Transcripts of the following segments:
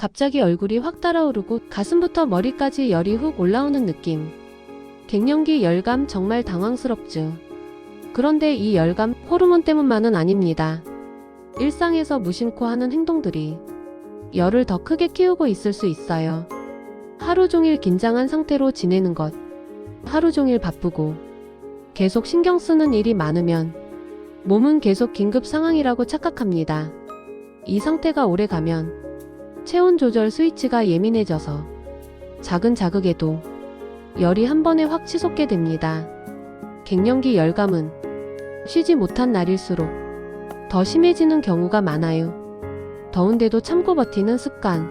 갑자기 얼굴이 확 달아오르고 가슴부터 머리까지 열이 훅 올라오는 느낌. 갱년기 열감 정말 당황스럽죠. 그런데 이 열감 호르몬 때문만은 아닙니다. 일상에서 무심코 하는 행동들이 열을 더 크게 키우고 있을 수 있어요. 하루 종일 긴장한 상태로 지내는 것, 하루 종일 바쁘고 계속 신경 쓰는 일이 많으면 몸은 계속 긴급 상황이라고 착각합니다. 이 상태가 오래 가면 체온 조절 스위치가 예민해져서 작은 자극에도 열이 한 번에 확 치솟게 됩니다. 갱년기 열감은 쉬지 못한 날일수록 더 심해지는 경우가 많아요. 더운데도 참고 버티는 습관.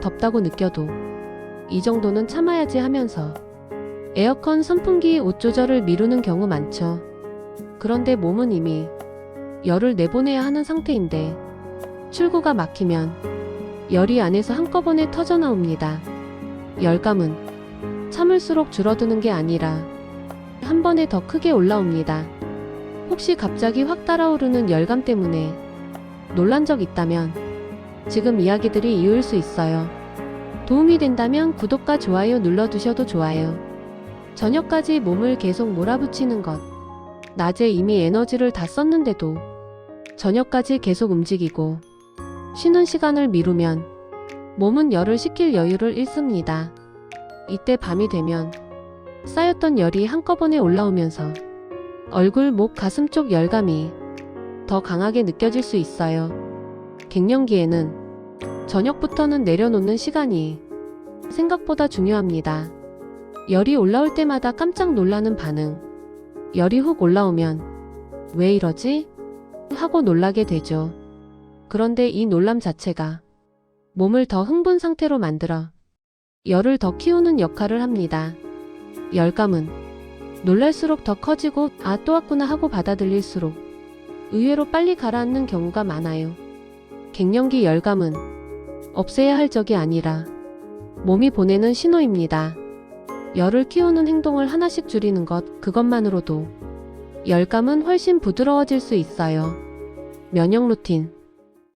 덥다고 느껴도 이 정도는 참아야지 하면서 에어컨 선풍기 옷 조절을 미루는 경우 많죠. 그런데 몸은 이미 열을 내보내야 하는 상태인데 출구가 막히면 열이 안에서 한꺼번에 터져 나옵니다. 열감은 참을수록 줄어드는 게 아니라 한 번에 더 크게 올라옵니다. 혹시 갑자기 확 달아오르는 열감 때문에 놀란 적 있다면 지금 이야기들이 이유일 수 있어요. 도움이 된다면 구독과 좋아요 눌러두셔도 좋아요. 저녁까지 몸을 계속 몰아붙이는 것. 낮에 이미 에너지를 다 썼는데도 저녁까지 계속 움직이고 쉬는 시간을 미루면 몸은 열을 식힐 여유를 잃습니다. 이때 밤이 되면 쌓였던 열이 한꺼번에 올라오면서 얼굴, 목, 가슴 쪽 열감이 더 강하게 느껴질 수 있어요. 갱년기에는 저녁부터는 내려놓는 시간이 생각보다 중요합니다. 열이 올라올 때마다 깜짝 놀라는 반응. 열이 훅 올라오면 왜 이러지? 하고 놀라게 되죠. 그런데 이 놀람 자체가 몸을 더 흥분 상태로 만들어 열을 더 키우는 역할을 합니다. 열감은 놀랄수록 더 커지고 아 또 왔구나 하고 받아들일수록 의외로 빨리 가라앉는 경우가 많아요. 갱년기 열감은 없애야 할 적이 아니라 몸이 보내는 신호입니다. 열을 키우는 행동을 하나씩 줄이는 것, 그것만으로도 열감은 훨씬 부드러워질 수 있어요. 면역 루틴.